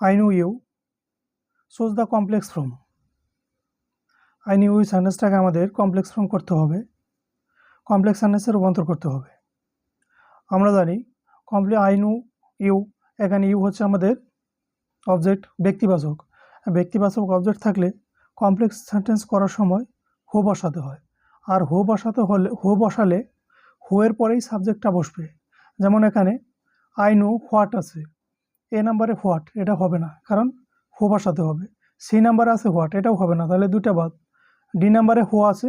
I know you shows the complex from I knew you সেন্টেন্সটাকে আমাদের complex form করতে হবে। Complex সেন্টেন্সে রূপান্তর করতে হবে। আমরা জানি কমপ্লে আই নো ইউ এখানে ইউ হচ্ছে আমাদের অবজেক্ট ব্যক্তিবাচক। ব্যক্তিবাচক অবজেক্ট থাকলে কমপ্লেক্স সেন্টেন্স করার সময় হো বসাতে হয়। আর হো বসাতে হলে, হো বসালে হো এর পরেই সাবজেক্টটা বসবে। যেমন এখানে আই নো হোয়াট আছে। এ নাম্বারে হোয়াট এটা হবে না। কারণ হো বসাতে হবে। সি নাম্বারে আছে হোয়াট এটাও হবে না। তাহলে দুটা বাদ। ডি নাম্বারে হো আছে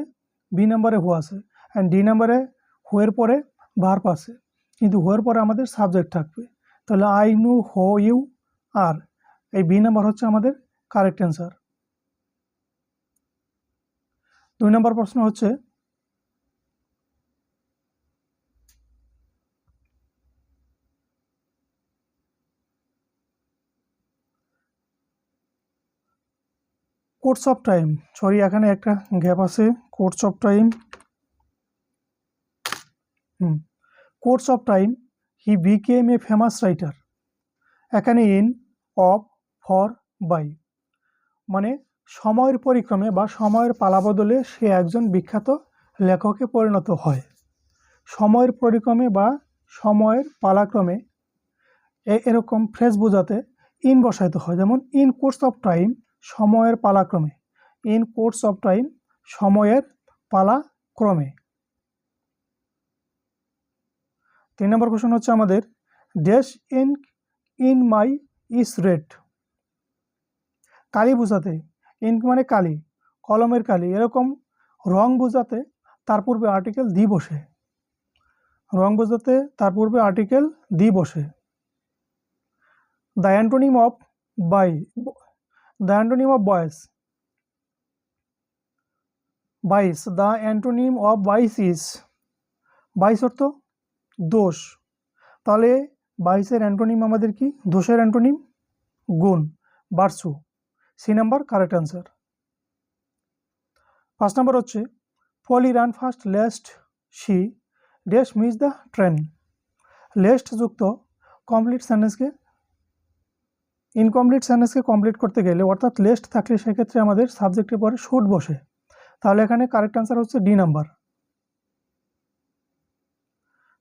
বি নাম্বারে হো আছে। অ্যান্ড ডি নাম্বারে হোয়ের পরে ভার্ব আছে। কিন্তু হোয়ের পরে আমাদের সাবজেক্ট থাকবে। তাহলে আই নু হো ইউ আর এই বি নাম্বার হচ্ছে আমাদের কারেক্ট অ্যান্সার দুই নম্বর প্রশ্ন হচ্ছে কোর্স অফ টাইম সরি এখানে একটা গ্যাপ আছে। Course of time hmm. Course of time he became a famous writer এখানে ইন অফ ফর বাই মানে সময়ের পরিক্রমে বা সময়ের পালাবদলে সে একজন বিখ্যাত লেখকে পরিণত হয়। সময়ের পরিক্রমে বা সময়ের পালাক্রমে এরকম ফ্রেজ বোঝাতে ইন বসাইতে হয়। যেমন ইন কোর্স অফ টাইম সময়ের পালাক্রমে। ইন কোর্স অফ টাইম সময়ের পালাক্রমে। তিন নম্বর কোশ্চেন হচ্ছে আমাদের dash in in my is red কালি বোঝাতে ইঙ্ক মানে কালি, কলমের কালি। এরকম রং বোঝাতে তার পূর্বে আর্টিকেল দি বসে। রং বোঝাতে তার পূর্বে আর্টিকেল দি বসে। The antonym of by the antonym of vice vice the antonym of vice is vice অর্থ দোষ। তাহলে বাইশের অ্যান্টোনিম আমাদের কি? দোষের অ্যান্টোনিম গুণ বারসু সি নাম্বার কারেক্ট অ্যান্সার পাঁচ নাম্বার হচ্ছে Polly ran fast lest she dash miss the train lest যুক্ত কমপ্লিট সেন্টেন্সকে ইনকমপ্লিট সেন্টেন্সকে কমপ্লিট করতে গেলে, অর্থাৎ লেস্ট থাকলে সেক্ষেত্রে আমাদের সাবজেক্টের পরে শুট বসে। তাহলে এখানে কারেক্ট অ্যান্সার হচ্ছে ডি নাম্বার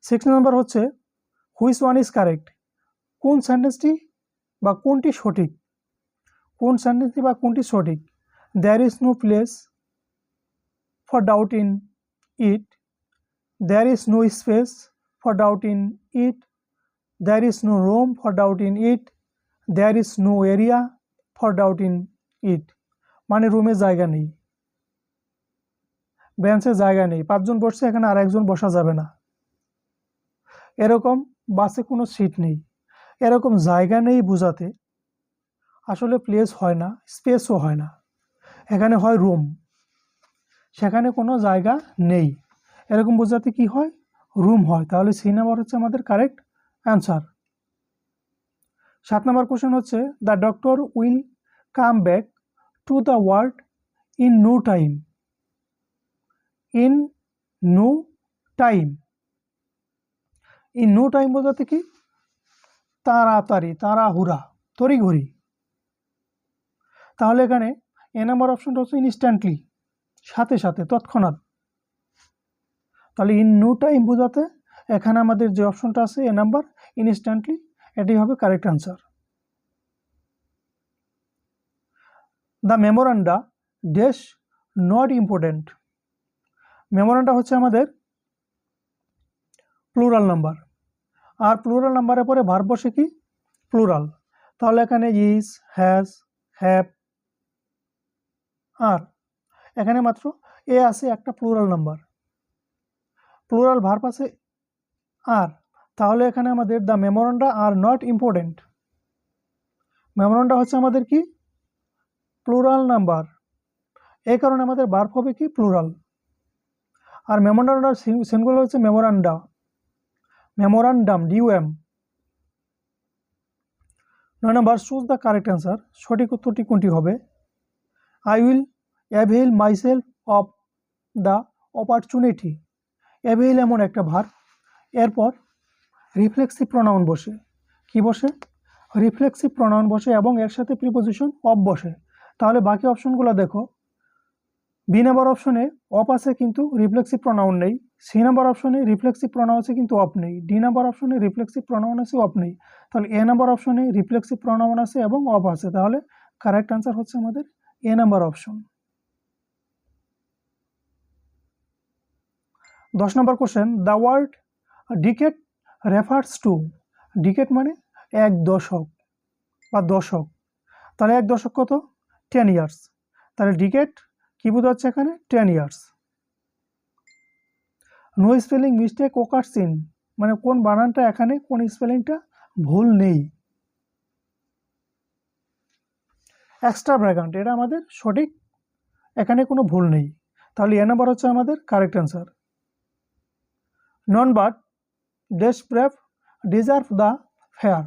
সিক্স নাম্বার হচ্ছে হুইস ওয়ান ইজ কারেক্ট কোন সেন্টেন্সটি বা কোনটি সঠিক? কোন সেন্টেন্সটি বা কোনটি সঠিক? There is no place for doubt in it there is no space for doubt in it there is no room for doubt in it there is no area for doubt in it মানে রুমে জায়গা নেই। বেঞ্চে জায়গা নেই। পাঁচজন বসছে, এখানে আর একজন বসা যাবে না। এরকম বাসে কোনো সিট নেই। এরকম জায়গা নেই বোঝাতে। আসলে প্লেস হয় না স্পেসও হয় না। এখানে হয় রুম সেখানে কোনো জায়গা নেই। এরকম বোঝাতে কি হয়? রুম হয়। তাহলে সি নাম্বার হচ্ছে আমাদের কারেক্ট অ্যান্সার সাত নম্বর কোশ্চেন হচ্ছে the doctor will come back to the world in no time in no time in no time বোঝাতে কি? তাড়াতাড়ি, তাড়াহুড়া, তড়িঘড়ি। তাহলে এখানে এ নাম্বার অপশনটা হচ্ছে ইনস্ট্যান্টলি সাথে সাথে, তৎক্ষণাৎ। তাহলে ইন নো টাইম বোঝাতে এখানে আমাদের যে অপশনটা আছে এ নাম্বার ইনস্ট্যান্টলি এটি হবে correct answer the memoranda dash not important memoranda হচ্ছে আমাদের প্লুরাল নাম্বার আর প্লুরাল নাম্বারের পরে ভার বসে কি? প্লুরাল তাহলে এখানে ইজ হ্যাজ হ্যাভ আর এখানে মাত্র এ আছে একটা প্লুরাল নাম্বার প্লুরাল ভার্ব আছে আর তাহলে এখানে আমাদের the memoranda are not important memoranda হচ্ছে আমাদের কি? প্লুরাল নাম্বার এই কারণে আমাদের ভার্ব হবে কি? প্লুরাল আর মেমোরান্ডার সিনগুলো হচ্ছে মেমোরান্ডা মেমোরান্ডাম ডিউএম নয় number choose the correct answer সঠিক উত্তরটি কোনটি হবে? I will avail myself of the opportunity avail এমন একটা ভার এরপর রিফ্লেক্সিভ প্রোনাউন বসে। কি বসে? রিফ্লেক্সিভ প্রনাউন বসে এবং এর সাথে প্রিপোজিশন অফ বসে। তাহলে বাকি অপশনগুলো দেখো। বি নাম্বার অপশনে অফ আছে কিন্তু রিফ্লেক্সিভ প্রনাউন নেই। সি নাম্বার অপশনে রিফ্লেক্সিভ প্রনাউন আছে কিন্তু অফ নেই। ডি নাম্বার অপশনে রিফ্লেক্সিভ প্রনাউন আছে অফ নেই। তাহলে এ নাম্বার অপশনে রিফ্লেক্সিভ প্রনাউন আছে এবং অফ আছে। তাহলে কারেক্ট আনসার হচ্ছে আমাদের এ নাম্বার অপশন দশ number question the word decade refers to decade মানে এক দশক বা দশক। তাহলে এক দশক কত? টেন ইয়ার্স তাহলে ডিকেট কী বোঝাচ্ছে এখানে? Ten years no spelling mistake ওকার সিন মানে কোন বানানটা এখানে, কোন স্পেলিংটা ভুল নেই। এক্সট্রা ব্র্যাগান্ট এটা আমাদের সঠিক। এখানে কোনো ভুল নেই। তাহলে এ নাম্বার হচ্ছে আমাদের কারেক্ট অ্যান্সার নন বাট ডেস ব্রেভ ডিজার্ভ দ্য ফেয়ার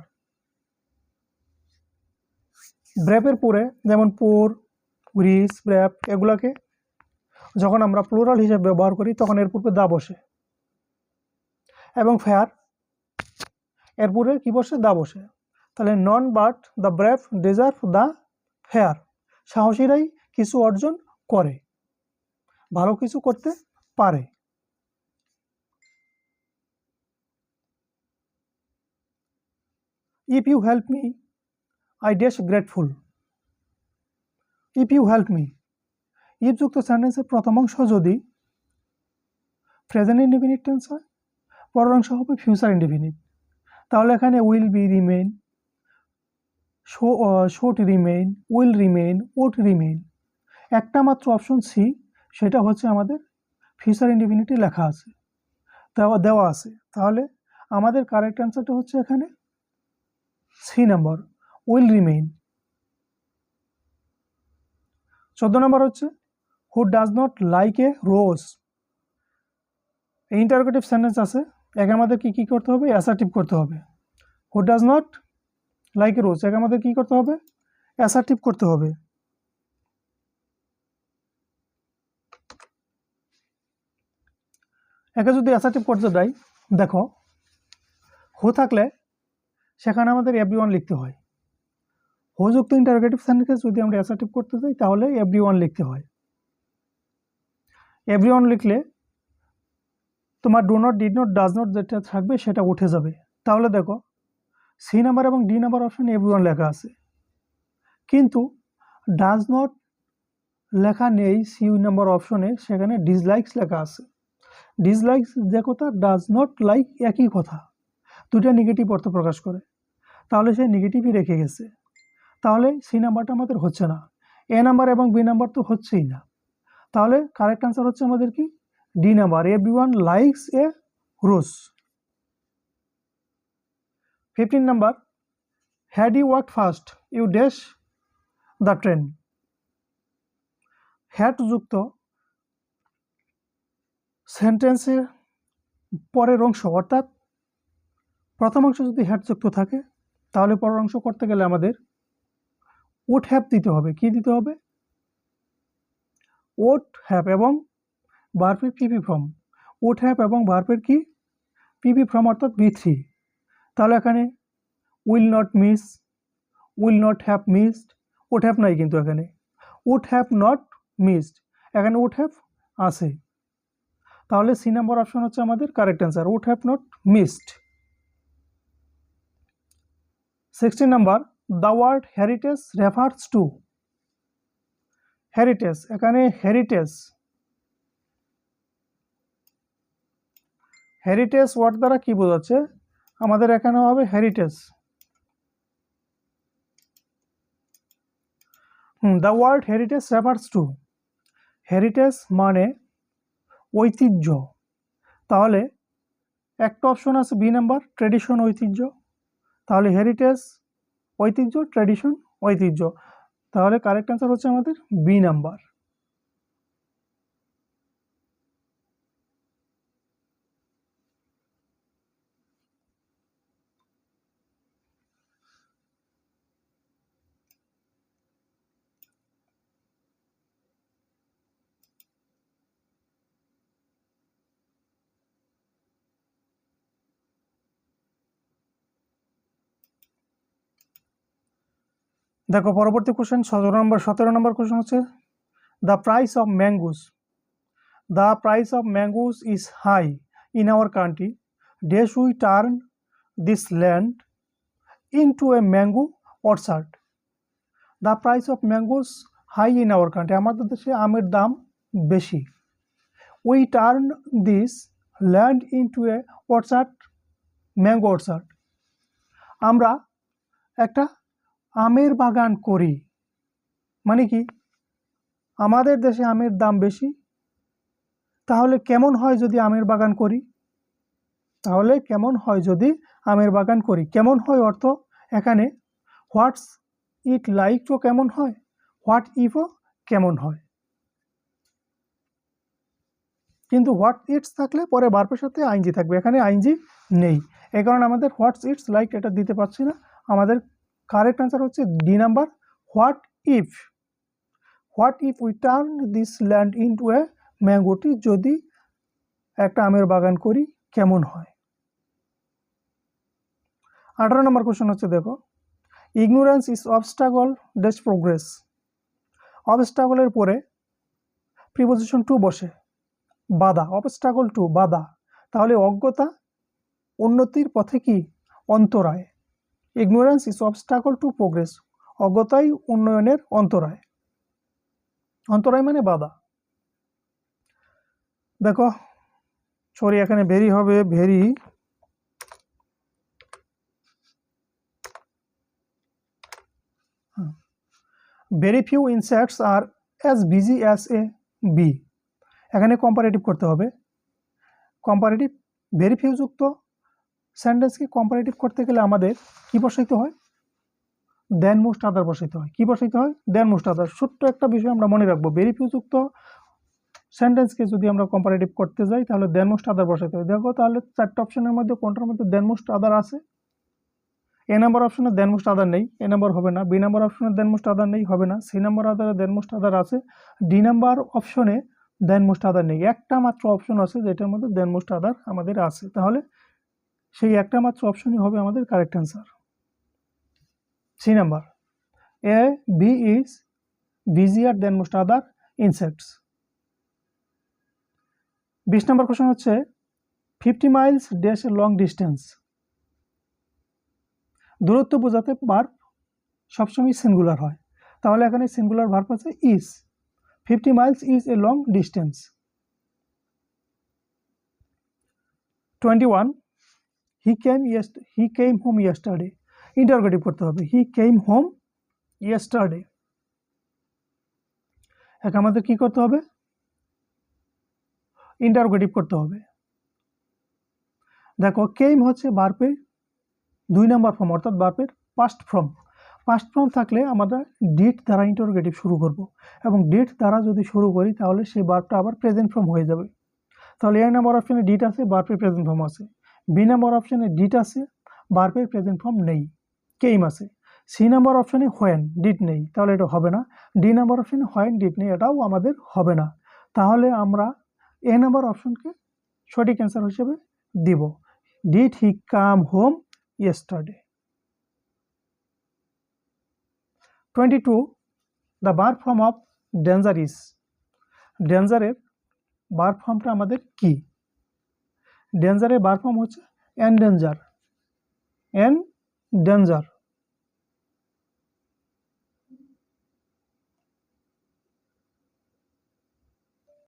ব্রেভের পরে যেমন পোর গ্রিস ব্রেভ এগুলাকে যখন আমরা প্লুরাল হিসেবে ব্যবহার করি, তখন এর পূর্বে দা বসে। এবং ফেয়ার এর পূর্বে কী বসে? দা বসে। তাহলে none but the brave deserve the fair সাহসীরাই কিছু অর্জন করে। ভালো কিছু করতে পারে। If you help me I dress grateful if you help me ইফযুক্ত সেন্টেন্সের প্রথম অংশ যদি প্রেজেন্ট ইন্ডিফিনিট টেন্স হয়, পরের অংশ হবে ফিউচার ইন্ডিফিনিট তাহলে এখানে will be remain show should remain will remain ought remain একটা মাত্র অপশন সি সেটা হচ্ছে আমাদের ফিউচার ইন্ডিফিনিটি লেখা আছে, দেওয়া দেওয়া আছে। তাহলে আমাদের কারেক্ট অ্যান্সারটা হচ্ছে এখানে সি নাম্বার উইল রিমেইন। চোদ্দ নম্বর হচ্ছে, who does not like a rose. Interrogative sentence আছে, একে আমাদের কি, কী করতে হবে? অ্যাসার্টিভ করতে হবে। Who does not like a rose, একে আমাদের কী করতে হবে? অ্যাসার্টিভ করতে হবে। একে যদি অ্যাসার্টিভ করতে দেয়, দেখো, হু থাকলে সেখানে আমাদের এভরি ওয়ান লিখতে হয়। হোযুক্ত ইন্টারোগেটিভ সেন্টেন্স যদি আমরা অ্যাসার্টিভ করতে চাই তাহলে এভরি ওয়ান লিখতে হয়। এভরি ওয়ান লিখলে তোমার do not did not does not যেটা থাকবে সেটা উঠে যাবে। তাহলে দেখো সি নাম্বার এবং ডি নাম্বার অপশানে এভরি ওয়ান লেখা আছে। কিন্তু ডাজ নট লেখা নেই সি নাম্বার অপশনে সেখানে ডিসলাইকস লেখা আছে। ডিসলাইকস যে কথা ডাজ নট লাইক একই কথা। দুটা নেগেটিভ অর্থ প্রকাশ করে। তাহলে সে নেগেটিভই রেখে গেছে। তাহলে সি নাম্বারটা আমাদের হচ্ছে না। এ নাম্বার এবং বি নাম্বার তো হচ্ছেই না। তাহলে কারেক্ট আনসার হচ্ছে আমাদের কি? D number every one likes a rose fifteen number had you walk fast you dash the train had যুক্ত সেন্টেন্সের পরের অংশ, অর্থাৎ প্রথম অংশ যদি হ্যাড যুক্ত থাকে, তাহলে পরের অংশ করতে গেলে আমাদের ওট হ্যাপ দিতে হবে। কি দিতে হবে? ওট হ্যাপ এবং বার্পের পিপি ফর্ম ওট হ্যাপ এবং বার্পের কি? পিপি ফর্ম অর্থাৎ বি থ্রি। তাহলে এখানে will not miss, will not have missed, ought have নাই কিন্তু এখানে। উড হ্যাভ নট মিসড, এখানে উড হ্যাভ আছে। তাহলে সি নাম্বার অপশন হচ্ছে আমাদের correct answer would have not missed. Sixteen number the word heritage refers to heritage এখানে heritage heritage word দ্বারা কি বোঝাচ্ছে? আমাদের এখানে হবে heritage the word heritage refers to heritage মানে ঐতিহ্য। তাহলে একটা অপশন আছে বি নাম্বার ট্রেডিশন ঐতিহ্য। তাহলে হেরিটেজ ঐতিহ্য ট্র্যাডিশন ঐতিহ্য। তাহলে কারেক্ট অ্যান্সার হচ্ছে আমাদের বি নাম্বার দেখো, পরবর্তী কোশ্চেন সতেরো নম্বর সতেরো নম্বর কোশ্চেন হচ্ছে the price of mangoes the price of mangoes is high in our country dress we turn this land into a mango orchard the price of mangoes high in our country আমাদের দেশে আমের দাম বেশি। We turn this land into a orchard mango orchard আমরা একটা আমের বাগান করি। মানে কি? আমাদের দেশে আমের দাম বেশি। তাহলে কেমন হয় যদি আমের বাগান করি? তাহলে কেমন হয় যদি আমের বাগান করি? কেমন হয় অর্থ? এখানে হোয়াটস ইট লাইকও কেমন হয়? হোয়াট ইফও কেমন হয়? কিন্তু হোয়াট ইটস থাকলে পরে বার্পের সাথে আইনজি থাকবে। এখানে আইনজি নেই। এ কারণে আমাদের হোয়াটস ইটস লাইক এটা দিতে পারছি না। আমাদের কারেক্ট অ্যান্সার হচ্ছে D number what if what if we turn this land into a ম্যাঙ্গোটি যদি একটা আমের বাগান করি, কেমন হয়? আঠারো নম্বর কোশ্চেন হচ্ছে দেখো। Ignorance is obstacle does progress অবস্টাগলের পরে প্রিপোজিশন টু বসে। বাধা অবস্টাগল টু বাধা। তাহলে অজ্ঞতা, উন্নতির পথে কি? অন্তরায়। Ignorance is obstacle to progress অজ্ঞতাই উন্নয়নের অন্তরায়। অন্তরায় মানে বাধা। দেখো সরি এখানে ভেরি হবে, very. Very few insects are as busy as a bee এখানে কম্পারেটিভ করতে হবে। কম্পারেটিভ ভেরি ফিউ যুক্ত। সেন্টেন্সকে কম্পারেটিভ করতে গেলে আমাদের কি বসাইতে হয়? দেন মোস্ট আদার বসাইতে হয়। কি বসাইতে হয়? দেন মোস্ট আদার ছোট্ট একটা বিষয় আমরা মনে রাখব। ভেরি ফিউ যুক্ত সেন্টেন্সকে যদি আমরা কম্পারেটিভ করতে যাই, তাহলে দেন মোস্ট আদার বসাইতে হয়। দেখো তাহলে চারটে অপশনের মধ্যে কোনটার মধ্যে দেন মোস্ট আদার আছে? এ নাম্বার অপশনে দেন মোস্ট আদার নেই। এ নাম্বার হবে না। বি নাম্বার অপশনে দেন মোস্ট আদার নেই, হবে না। সি নাম্বার আদারে দেন মোস্ট আদার আছে। ডি নাম্বার অপশনে দেন মোস্ট আদার নেই। একটা মাত্র অপশন আছে যেটার মধ্যে দেন মোস্ট আদার আমাদের আছে। তাহলে সেই একটা মাত্র অপশনই হবে আমাদের correct answer C number a bee is busier than most other insects বিশ নম্বর কোশ্চেন হচ্ছে fifty miles dash a long distance দূরত্ব বোঝাতে ভার্ব সবসময় সিঙ্গুলার হয়। তাহলে এখানে সিঙ্গুলার ভার্ব আছে is fifty miles is a long distance twenty one he came yeast he came home yesterday interrogative করতে হবে। হি কেম হোম ইয়েস্টারডে এক আমাদের কি করতে হবে? ইন্টারগেটিভ করতে হবে। দেখো কেম হচ্ছে বার্পের দুই নম্বর ফর্ম অর্থাৎ বার্পের পাস্ট ফর্ম পাস্ট ফর্ম থাকলে আমরা ডেট দ্বারা ইন্টারগেটিভ শুরু করব। এবং ডেট দ্বারা যদি শুরু করি, তাহলে সেই বার্বটা আবার প্রেজেন্ট ফর্ম হয়ে যাবে। তাহলে এ নাম্বার অপশানে ডিট আছে, বার্পের প্রেজেন্ট ফর্ম আছে। বি নাম্বার অপশানে ডিট আছে বার্পের প্রেজেন্ট ফর্ম নেই কেইম আছে। সি নাম্বার অপশানে হোয়েন ডিট নেই, তাহলে এটা হবে না। ডি নাম্বার অপশানে হোয়েন ডিট নেই, এটাও আমাদের হবে না। তাহলে আমরা এ নাম্বার অপশনকে সঠিক অ্যান্সার হিসেবে দিব। Did he come home yesterday twenty two the bar form of danger is ডেঞ্জারের বার ফর্মটা আমাদের কি? ডেঞ্জারের বার ফর্ম হচ্ছে এন ডেঞ্জার এন ডেঞ্জার